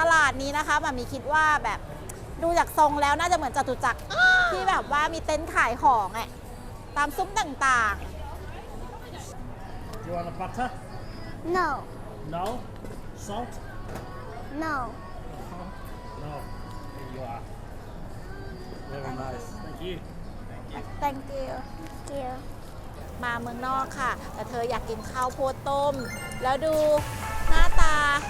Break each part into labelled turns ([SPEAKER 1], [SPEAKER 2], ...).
[SPEAKER 1] ตลาดนี้นะคะมามีคิดว่าแบบดูจากทรงแล้วน่าจะเหมือนจตุจักรที่แบบว่ามีเต็นท์ขายของอะตามซุ้มต่าง
[SPEAKER 2] You want a butter?
[SPEAKER 3] No,
[SPEAKER 2] No. Salt?
[SPEAKER 3] no.
[SPEAKER 2] No. Here you are. Very nice. Thank you.
[SPEAKER 1] ๆ thank you
[SPEAKER 3] Thank you.
[SPEAKER 1] มาเมืองนอกค่ะ แต่เธออยากกินข้าวโพดต้ม แล้วดูหน้าตาดี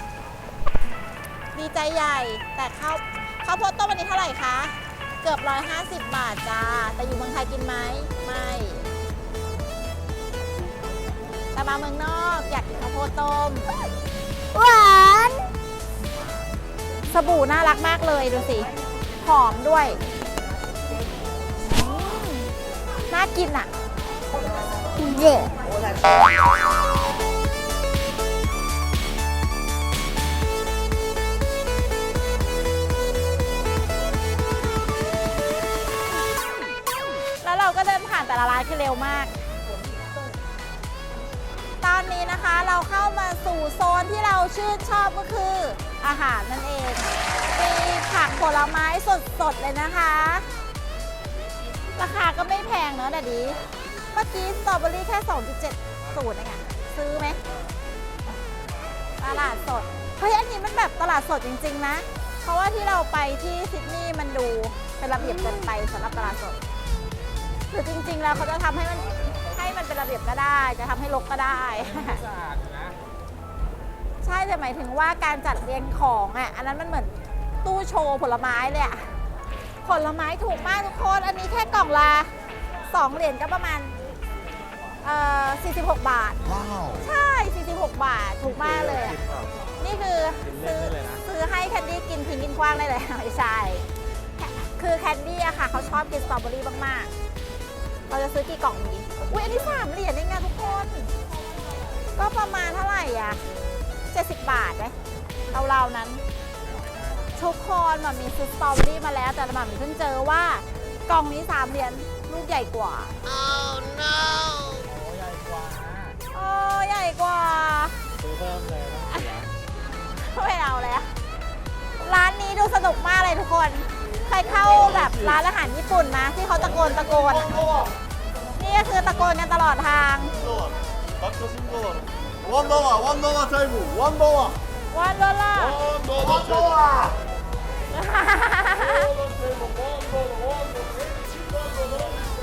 [SPEAKER 1] ใจใหญ่ แต่ข้าวข้าวโพดต้มวันนี้เท่าไหร่คะ เกือบ 150 บาทจ้า แต่อยู่เมืองไทยกินไหม ไม่ แต่มาเมืองนอกอยากกินข้าวโพดต้ม
[SPEAKER 3] หวาน
[SPEAKER 1] สบู่น่ารักมากเลยดูสิ หอมด้วยอืมน่ากินอะ
[SPEAKER 3] เด็ก
[SPEAKER 1] แล้ ก็เดินผ่านแต่ละร้านคือเร็วมาก ตอนนี้นะคะเราเข้ามาสู่โซนที่เราชื่นชอบก็คืออาหารนั่นเองมีผักผลไม้สดๆเลยนะคะ ราคาก็ไม่แพงเนอะแต่ดี เมื่อกี้สตรอเบอรี่แค่ 2.7สูตรเองอะซื้อไหมตลาดสด เฮ้ย อันนี้มันแบบตลาดสดจริง ๆ นะ เพราะว่าที่เราไปที่ซิดนีย์มันดูเป็นระเบียบเกินไปสำหรับตลาดสด หรือจริงๆแล้วเขาจะทำให้มันให้มันเป็นระเบียบก็ได้ จะทำให้รกก็ได้ใช่แต่หมายถึงว่าการจัดเรียงของอะอันนั้นมันเหมือนตู้โชว์ผลไม้เลยอะผลไม้ถูกมากทุกคน อันนี้แค่กล่องละ2เหรียญก็ประมาณเอ่อ46 บาทใช่ 46 บาท ถูกมากเลยอะนี่คือซื้อซื้อให้แคนดี้กินทิ้งกินกว้างได้เลย ไม่ใช่ คือแคนดี้อะค่ะ เขาชอบกินสตรอเบอรี่มาก ๆ เราจะซื้อกี่กล่องดีอุ้ยอันนี้สามเหรียญเองอะทุกคน ก็ประมาณเท่าไหร่อะ70บาทไหมเราๆนั้น ทุกคนหมามีซื้อสตรอเบอรี่มาแล้ว แต่หมามีเพิ่งเจอว่ากล่องนี้สามเหรียญลูกใหญ่กว่าโอ้ใหญ่กว่า
[SPEAKER 2] ซื้อเพิ่มเลยนะ
[SPEAKER 1] ไม่เอาแล้วร้านนี้ดูสนุกมากเลยทุกคน เคยเข้าแบบร้านอาหารญี่ปุ่นนะที่เขาตะโกนตะโกนอะนี่ก็คือตะโกนกันตลอดทาง
[SPEAKER 4] ワンダワーワンダワータイムワンダワー
[SPEAKER 1] วันละล่ะ
[SPEAKER 4] ワンダワー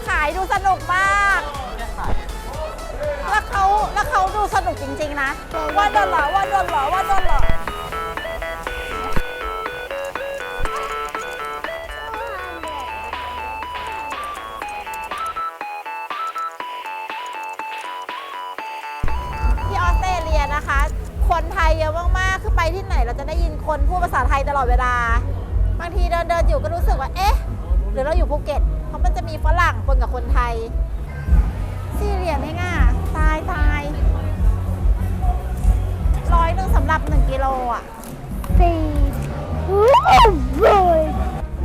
[SPEAKER 1] ขายดูสนุกมาก แล้วเขาแล้วเขาดูสนุกจริง ๆ นะวันดอลลาร์วันดอลลาร์วัน ั นะคะ คนไทยเยอะมากๆ คือไปที่ไหนเราจะได้ยินคนพูดภาษาไทยตลอดเวลา บางทีเดินเดินๆอยู่ก็รู้สึกว่า เอ๊ะ หรือเราอยู่ภูเก็ต เพราะมันจะมีฝรั่งปนกับคนไทย สี่เหรียญเองอะตายตายร้อยหนึ่งสำหรับหนึ่งกิโลอะ
[SPEAKER 3] สี่วู้บอย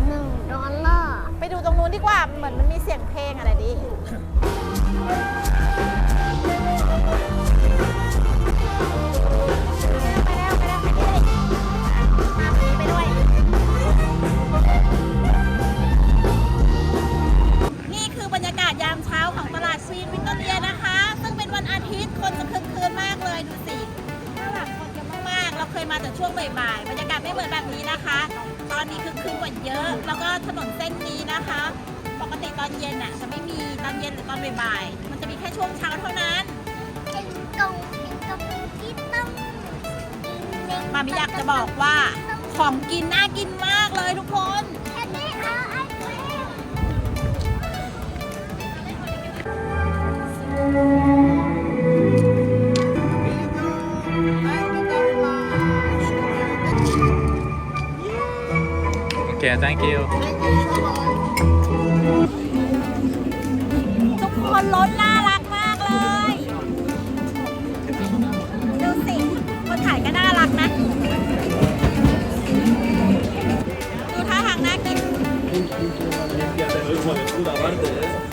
[SPEAKER 3] หนึ่งดอลลาร์
[SPEAKER 1] ไปดูตรงนู้นดีกว่า เหมือนมันมีเสียงเพลงอะไรดิ นแบบนี้นะคะ ตอนนี้คึกคืนกว่าเยอะ แล้วก็ถนนเส้นนี้นะคะ ปกติตอนเย็นอะจะไม่มีตอนเย็นหรือตอนบ่ายๆ มันจะมีแค่ช่วงเช้าเท่านั้น
[SPEAKER 3] กินกงกินกงกินต้ม
[SPEAKER 1] มามิอยากจะบอกว่าของกินน่ากินมากเลยทุกคน
[SPEAKER 3] แค่นี้เอาไอศครีม
[SPEAKER 2] Okay, thank you.
[SPEAKER 1] ทุกคนรถน่ารักมากเลย ดูสิ คนขายก็น่ารักนะ ดูท่าทางน่ากินน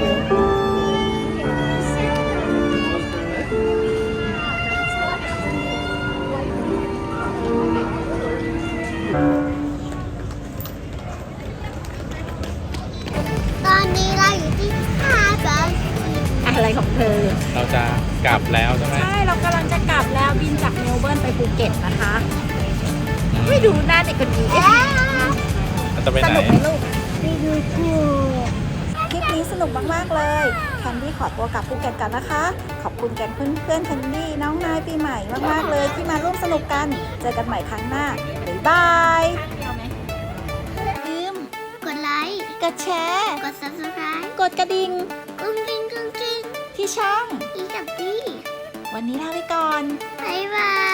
[SPEAKER 1] อะไรของเธอ
[SPEAKER 2] เราจะกลับแล้วใช่ไหม
[SPEAKER 1] ใช่เรากำลังจะกลับแล้วบินจากเมลเบิร์นไปภูเก็ตนะคะ ไม่ดูหน้าเด็กคนนี้
[SPEAKER 2] เราจะไป
[SPEAKER 1] ส
[SPEAKER 2] ไหน
[SPEAKER 1] นุกไหมลูก
[SPEAKER 3] ไปดูกู
[SPEAKER 1] คลิปนี้สนุกมาก ๆ เลย แคนดี้ขอตัวกลับภูเก็ตกันนะคะ ขอบคุณแกงเพื่อนๆแคนดี้น้องนายปีใหม่มากๆเลยที่มาร่วมสนุกกัน เจอกันใหม่ครั้งหน้า บ๊ายบาย ลืม
[SPEAKER 3] กดไลค์
[SPEAKER 1] กดแชร์
[SPEAKER 3] กด subscribe
[SPEAKER 1] กดกระดิ่ง
[SPEAKER 3] กุ้งกิ้งกุ้งกิ้ง
[SPEAKER 1] ที่ช่อง
[SPEAKER 3] อีกับพี่
[SPEAKER 1] วันนี้ลาไปก่อน
[SPEAKER 3] บ๊ายบาย